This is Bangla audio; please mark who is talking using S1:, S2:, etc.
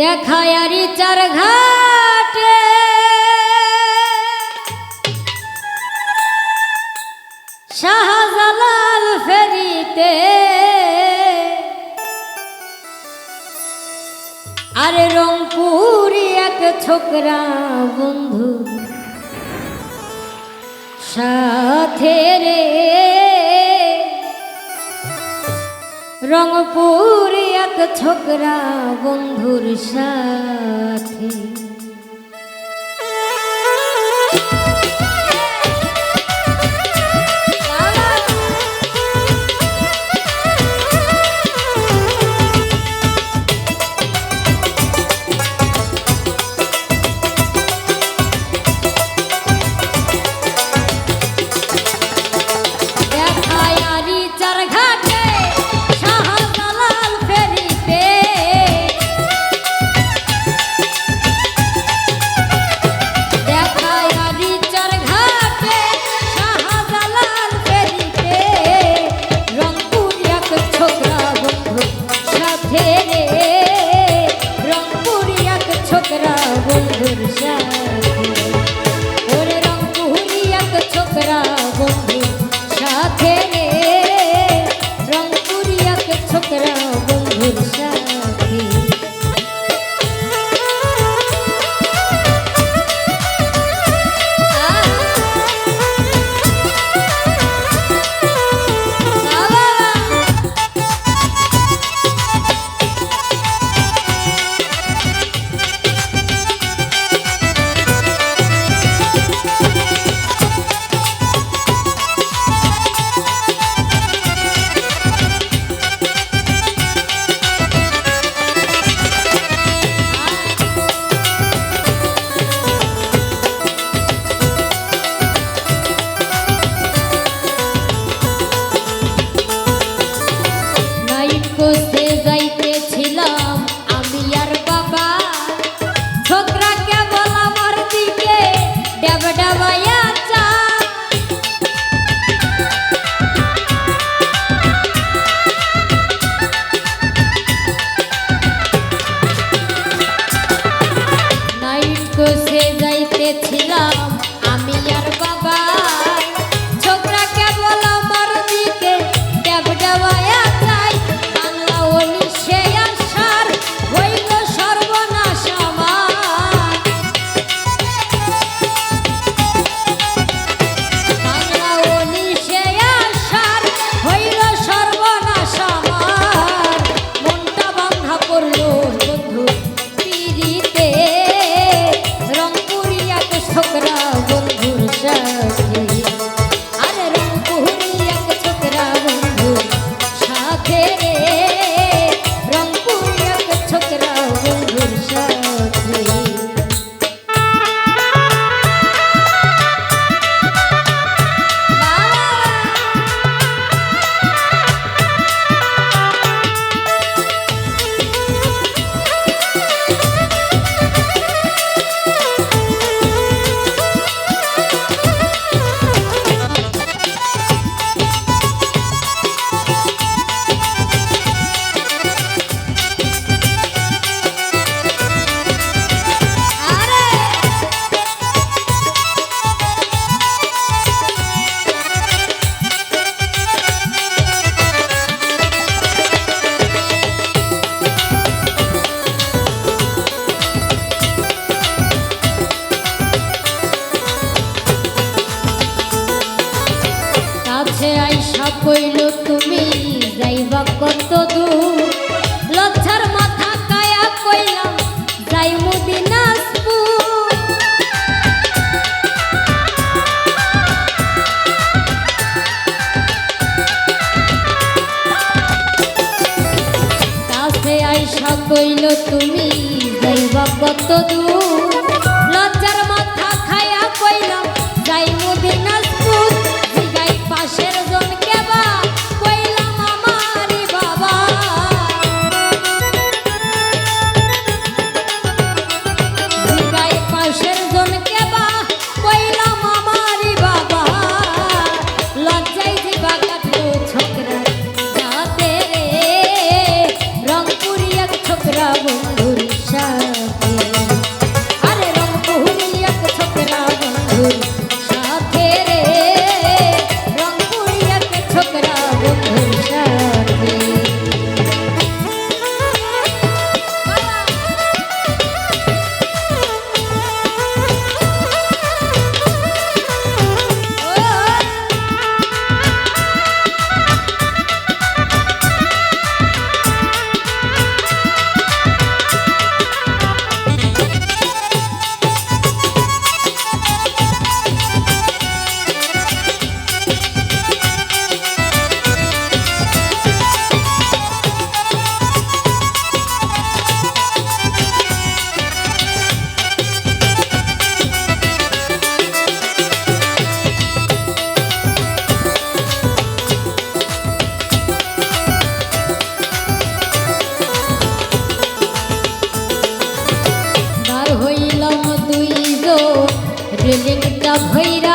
S1: দেখায়ারি চার ঘাটে। শাহজালাল ফেরিতে। আরে রংপুরি এক ছোকরা বন্ধু সাথে রে। রংপুরে এক ছোকরা বন্ধুর সাথে। কাছে আইসা কইল তুমি যাইবা কত দূর? ভৈরা